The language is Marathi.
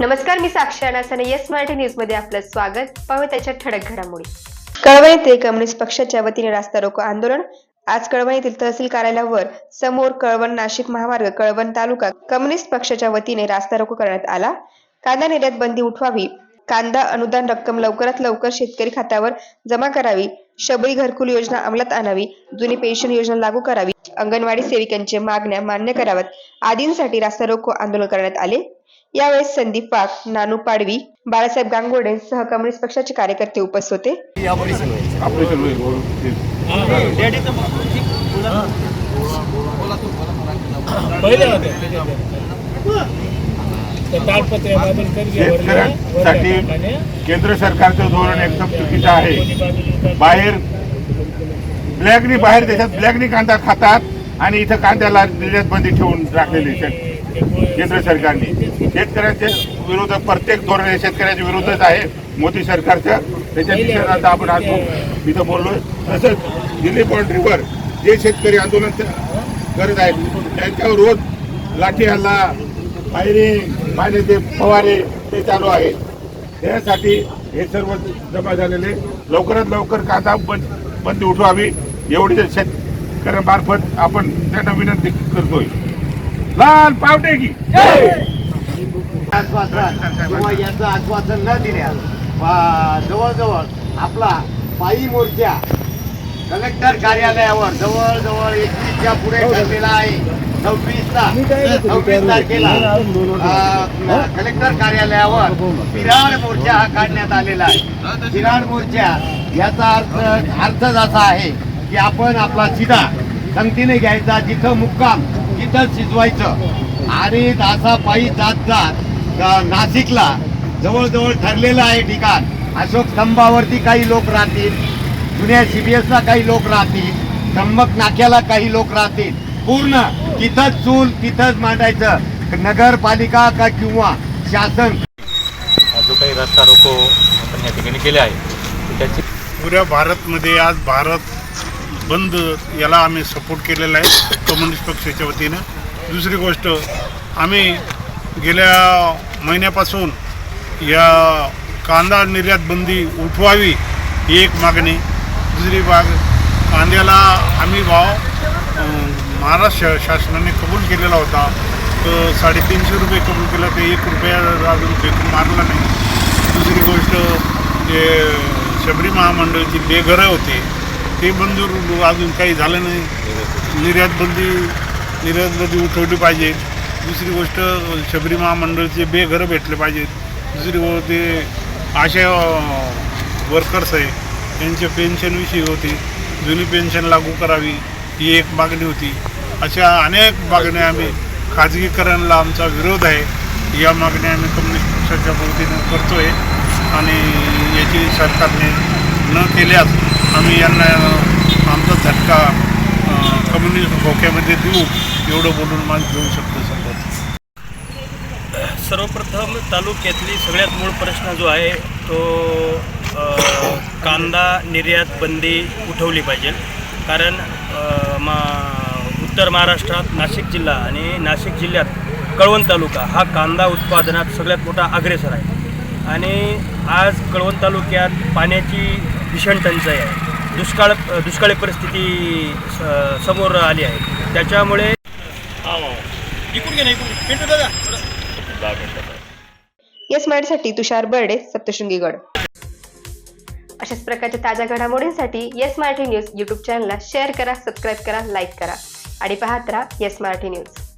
नमस्कार मी साक्षी अनासाने. येस मराठी न्यूजमध्ये आपलं स्वागत. पाहू त्याच्या ठळक घडामोडी. कळवण येथे कम्युनिस्ट पक्षाच्या वतीने रास्ता रोको आंदोलन. आज कळवण येथील तहसील कार्यालयावर समोर कळवण नाशिक महामार्ग कळवण तालुका कम्युनिस्ट पक्षाच्या वतीने रास्ता रोको करण्यात आला. कांदा निर्यात बंदी उठवावी. कांदा अनुदान रक्कम लवकरात लवकर शेतकरी खात्यावर जमा करावी. शबरी घरकुल योजना अंमलात आणावी जुनी पेन्शन योजना लागू करावी अंगणवाडी सेविकांच्या मागण्या मान्य कराव्यात आदींसाठी रास्ता रोको आंदोलन करण्यात आले. यावेळेस संदीप पाक नानू पाडवी बाळासाहेब गांगोडे सह कम्युनिस्ट पक्षाचे कार्यकर्ते उपस्थित होते. शेतकऱ्यांसाठी केंद्र सरकारचं धोरण एकदम चुकीचं आहे. बाहेर ब्लॅकनी बाहेर देशात ब्लॅकनी कांदा खातात आणि इथं कांद्याला निर्यात बंदी ठेवून राखलेली केंद्र सरकारने. शेतकऱ्यांच्या विरोधात प्रत्येक धोरण हे शेतकऱ्याच्या विरोधच आहे. मोदी सरकारचं. त्याच्या निषेधार्थ आपण आज इथं बोललोय. तसंच दिल्ली बाउंड्रीवर जे शेतकरी आंदोलन करत आहेत त्यांच्यावर रोज लाठी हल्ला फायरिंग पाण्याचे फवारे ते चालू आहे त्यासाठी हे सर्व जमा झालेले लवकरात लवकर कांदा बंद बंदी उठवावी एवढी शेतकऱ्यांमार्फत आपण त्यांना विनंती करतोय. लाल पावटे की. आश्वासन. किंवा याचं आश्वासन न दिल्यास जवळजवळ आपला पायी मोर्चा कलेक्टर कार्यालयावर जवळजवळ एकवीसच्या पुढे ठरलेला आहे. सव्वीसला सव्वीस तारखेला. कलेक्टर कार्यालयावर विराड मोर्चा हा काढण्यात आलेला आहे. विराड मोर्चा याचा अर्थ अर्थच असा आहे की आपण आपला सीधा संगतीने घ्यायचा जिथं मुक्काम तिथं शिजवायचं. आणि असा पायी जात जात नाशिकला जवळजवळ ठरलेलं आहे ठिकाण. अशोक स्तंभावरती काही लोक राहतील. जुन्या सीबीएसला काही लोक राहतील. त्र्यंबक नाक्याला काही लोक राहतील. पूर्ण तिथंच चूल तिथंच मांडायचं. नगरपालिका का किंवा शासन? जो काही रस्ता रोको आपण या ठिकाणी केले आहे त्याची पुऱ्या भारतमध्ये आज भारत बंद याला आम्ही सपोर्ट केलेला आहे कम्युनिस्ट पक्षाच्या वतीनं. दुसरी गोष्ट आम्ही गेल्या महिन्यापासून या कांदा निर्यात बंदी उठवावी ही एक मागणी. दुसरी बाग कांद्याला आम्ही भाव महाराष्ट्र शासनाने कबूल केलेला होता. तर साडेतीनशे रुपये कबूल केला ते एक रुपया अजून फेकून मारला नाही. दुसरी गोष्ट जे शबरी महामंडळची बेघरं होते ते मंजूर अजून काही झालं नाही. निर्यात बंदी निर्यात बंदी उठवली पाहिजे. दुसरी गोष्ट शबरी महामंडळचे बेघरं भेटले पाहिजेत दुसरी गोष्ट ते आशा वर्कर्स आहे त्यांच्या पेन्शनविषयी होती. जुनी पेन्शन लागू करावी ही एक मागणी होती. अशा अनेक मागण्या आम्ही खाजगीकरणाला आमचा विरोध आहे. या मागण्या आम्ही कम्युनिस्ट पक्षाच्या करतो करतोय आणि याची सरकारने न केल्यास आम्ही यांना आमचा झटका कम्युनिस्ट धोक्यामध्ये देऊ एवढं बोलून माझं देऊ शकतो संबंध सर्वप्रथम तालुक्यातली सगळ्यात मूळ प्रश्न जो आहे तो कांदा निर्यात बंदी उठवली पाहिजे. कारण मा उत्तर महाराष्ट्रात नाशिक जिल्हा आणि नाशिक जिल्ह्यात कळवण तालुका हा कांदा उत्पादनात सगळ्यात मोठा अग्रेसर आहे. आणि आज कळवण तालुक्यात पाण्याची भीषण टंचाई आहे. दुष्काळ दुष्काळी परिस्थिती समोर आली आहे. त्याच्यामुळे येस मराठीसाठी तुषार बर्डे सप्तशृंगीगड. अशाच प्रकारच्या ताज्या घडामोडींसाठी येस मराठी न्यूज यूट्यूब चॅनलला शेअर करा सबस्क्राईब करा लाईक करा. आणि पाहत राहा येस मराठी न्यूज.